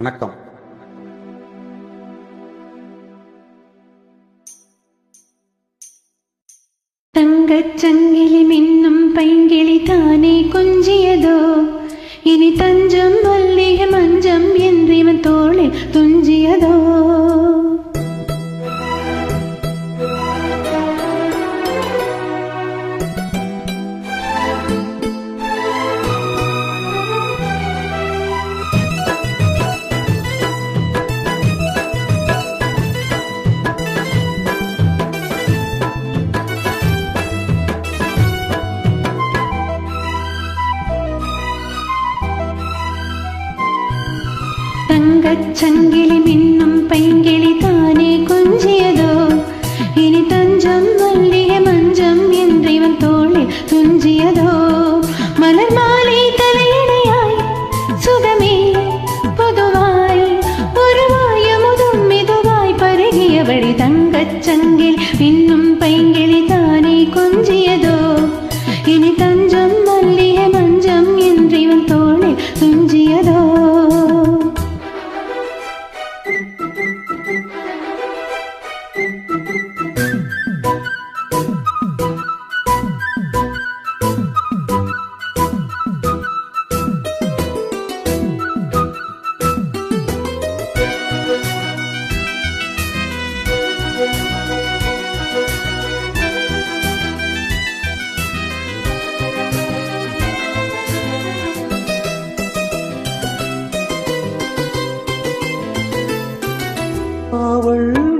வணக்கம். തങ്കച്ചങ്കിലി മിന്നും പൈങ്കിളി താനെ കൊഞ്ചിയതോ ഇനി തൻ தங்கச் மின்னும் பைங்கிளி தானே கொஞ்சியதோ? இனி தஞ்சம் மல்லிகை மஞ்சம் என்று இவன் தோளில் துஞ்சியதோ? மலர் மாலை தலையணையாய் சுகமே பொதுவாய் உருவாய முதும் மெதுவாய் பருகியபடி தங்கச் சங்கில் பைங்கிளி தானே கொஞ்சியதோ? இனி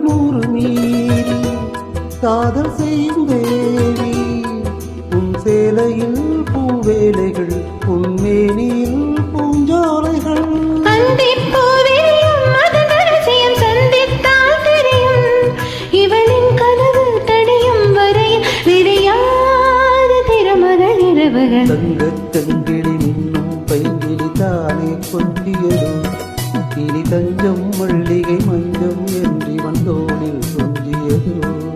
நூறு மீறி காதல் செய்யும் தேவி உன் சேலையில் பூவேலைகள் உன் மேனியில் Pedro.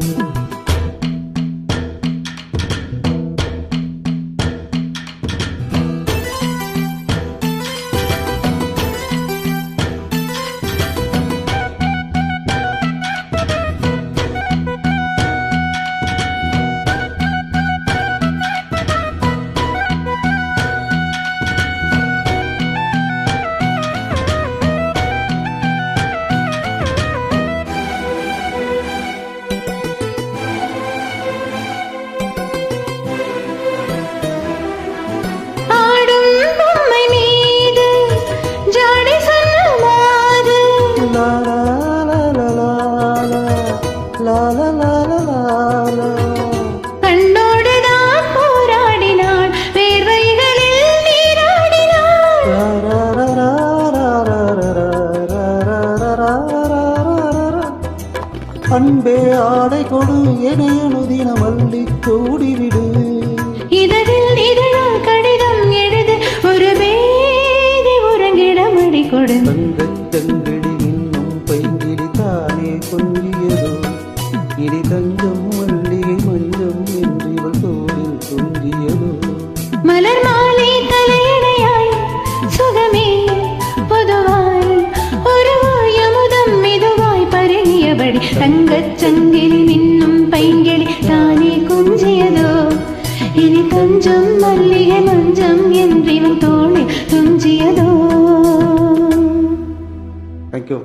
அன்பே ஆடை கொடு எனையனுதின மல்லி சூடிவிடு இதழில் இதழால் கடிதம் எழுது ஒரு பேதி உறங்கிடமடி கொடு. പാടി തങ്കച്ചങ്കിലി നിന്നും പൈങ്കിളി താനേ കുഞ്ചിയതോ? ഇനി കൊഞ്ചം മല്ലിക കൊഞ്ചം എന്തിനും തോളിൽ തുഞ്ചിയതോ? Thank you